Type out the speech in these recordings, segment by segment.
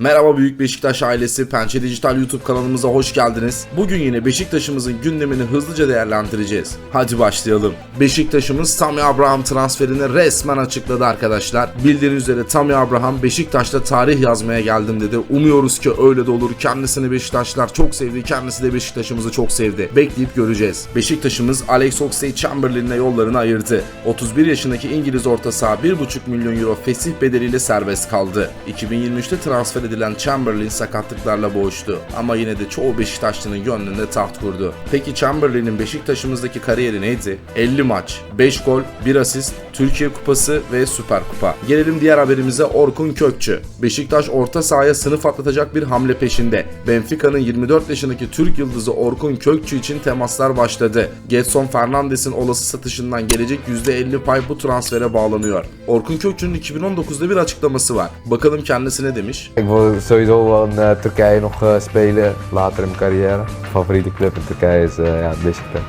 Merhaba Büyük Beşiktaş ailesi, Pençe Dijital YouTube kanalımıza hoş geldiniz. Bugün yine Beşiktaş'ımızın gündemini hızlıca değerlendireceğiz. Hadi başlayalım. Beşiktaş'ımız Tammy Abraham transferini resmen açıkladı arkadaşlar. Bildiğiniz üzere Tammy Abraham Beşiktaş'ta tarih yazmaya geldim dedi. Umuyoruz ki öyle de olur. Kendisini Beşiktaşlar çok sevdi, kendisi de Beşiktaş'ımızı çok sevdi. Bekleyip göreceğiz. Beşiktaş'ımız Alex Oxlade-Chamberlain'le yollarını ayırdı. 31 yaşındaki İngiliz orta saha 1,5 milyon euro fesih bedeliyle serbest kaldı. 2023'te transfer edilen Chamberlain sakatlıklarla boğuştu ama yine de çoğu Beşiktaşlı'nın gönlünde taht kurdu. Peki Chamberlain'in Beşiktaş'ımızdaki kariyeri neydi? 50 maç, 5 gol, 1 asist, Türkiye Kupası ve Süper Kupa. Gelelim diğer haberimize Orkun Kökçü. Beşiktaş orta sahaya sınıf atlatacak bir hamle peşinde. Benfica'nın 24 yaşındaki Türk yıldızı Orkun Kökçü için temaslar başladı. Getson Fernandes'in olası satışından gelecek %50 pay bu transfere bağlanıyor. Orkun Kökçü'nün 2019'da bir açıklaması var. Bakalım kendisi ne demiş? Ik wil sowieso wel in uh, Turkije nog uh, spelen later in mijn. Favoriete club in Turkije is Beşiktaş.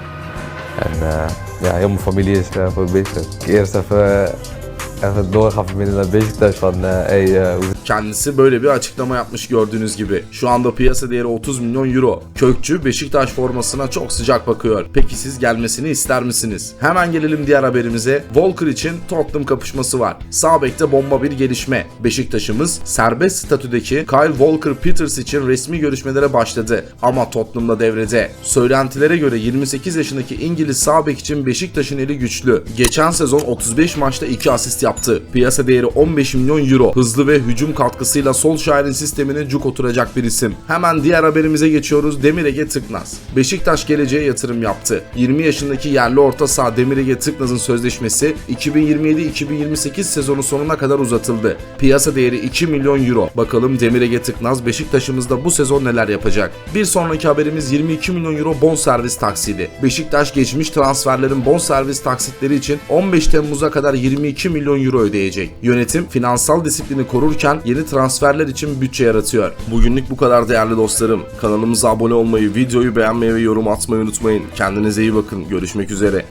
Uh, ja, heel mijn familie is uh, voor Beşiktaş. Eerst even, even doorgaan verbinden naar Beşiktaş van uh, hey, hoe Kendisi böyle bir açıklama yapmış gördüğünüz gibi. Şu anda piyasa değeri 30 milyon euro. Kökçü Beşiktaş formasına çok sıcak bakıyor. Peki siz gelmesini ister misiniz? Hemen gelelim diğer haberimize. Walker için Tottenham kapışması var. Sağ bekte bomba bir gelişme. Beşiktaş'ımız serbest statüdeki Kyle Walker Peters için resmi görüşmelere başladı. Ama Tottenham'da devrede. Söylentilere göre 28 yaşındaki İngiliz sağ bek için Beşiktaş'ın eli güçlü. Geçen sezon 35 maçta 2 asist yaptı. Piyasa değeri 15 milyon euro. Hızlı ve hücum katkısıyla Solskjaer'in sistemine cuk oturacak bir isim. Hemen diğer haberimize geçiyoruz. Demir Ege Tıknaz. Beşiktaş geleceğe yatırım yaptı. 20 yaşındaki yerli orta saha Demir Ege Tıknaz'ın sözleşmesi 2027-2028 sezonu sonuna kadar uzatıldı. Piyasa değeri 2 milyon euro. Bakalım Demir Ege Tıknaz Beşiktaş'ımızda bu sezon neler yapacak? Bir sonraki haberimiz 22 milyon euro bonservis taksidi. Beşiktaş geçmiş transferlerin bonservis taksitleri için 15 Temmuz'a kadar 22 milyon euro ödeyecek. Yönetim finansal disiplini korurken yeni transferler için bütçe yaratıyor. Bugünlük bu kadar değerli dostlarım. Kanalımıza abone olmayı, videoyu beğenmeyi ve yorum atmayı unutmayın. Kendinize iyi bakın. Görüşmek üzere.